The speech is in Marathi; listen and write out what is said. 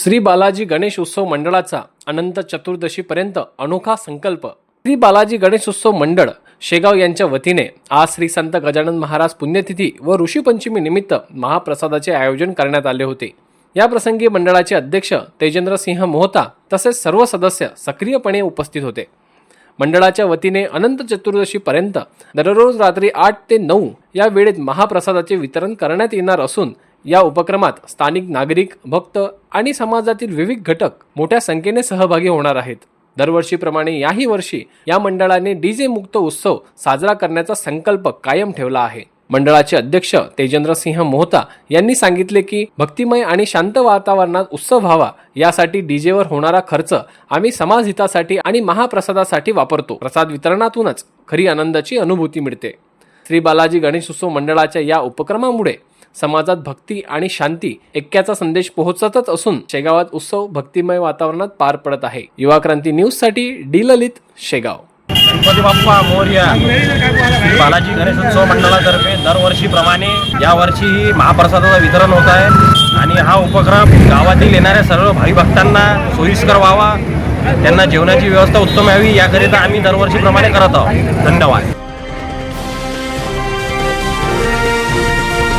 श्री बालाजी गणेश उत्सव मंडळाचा अनंत चतुर्दशीपर्यंत अनोखा संकल्प. श्री बालाजी गणेश उत्सव मंडळ शेगाव यांच्या वतीने आज श्री संत गजानन महाराज पुण्यतिथी व ऋषीपंचमी निमित्त महाप्रसादाचे आयोजन करण्यात आले होते. या प्रसंगी मंडळाचे अध्यक्ष तेजेंद्र सिंह मोहता तसेच सर्व सदस्य सक्रियपणे उपस्थित होते. मंडळाच्या वतीने अनंत चतुर्दशीपर्यंत दररोज रात्री आठ ते नऊ या वेळेत महाप्रसादाचे वितरण करण्यात येणार असून या उपक्रमात स्थानिक नागरिक भक्त आणि समाजातील विविध घटक मोठ्या संख्येने सहभागी होणार आहेत. दरवर्षीप्रमाणे याही वर्षी या मंडळाने डीजे मुक्त उत्सव साजरा करण्याचा संकल्प कायम ठेवला आहे. मंडळाचे अध्यक्ष तेजेंद्र सिंह मोहता यांनी सांगितले की भक्तिमय आणि शांत वातावरणात उत्सव व्हावा यासाठी डीजेवर होणारा खर्च आम्ही समाज हितासाठी आणि महाप्रसादासाठी वापरतो. प्रसाद वितरणातूनच खरी आनंदाची अनुभूती मिळते. श्री बालाजी गणेश उत्सव मंडळाच्या या उपक्रमामुळे समाजात भक्ती आणि शांती ऐक्याचा संदेश पोहोचतच असून शेगावात उत्सव भक्तिमय वातावरणात पार पडत आहे. युवा क्रांती न्यूजसाठी डी ललित शेगाव. गणपती बाप्पा मोर्या बालाजी गणेश उत्सव मंडळातर्फे दरवर्षीप्रमाणे यावर्षीही महाप्रसादाचं वितरण होत आहे. आणि हा उपक्रम गावातील येणाऱ्या सर्व भावी भक्तांना सोयीस्कर व्हावा त्यांना जेवणाची व्यवस्था उत्तम यावी याकरिता आम्ही दरवर्षीप्रमाणे करत आहोत. धन्यवाद.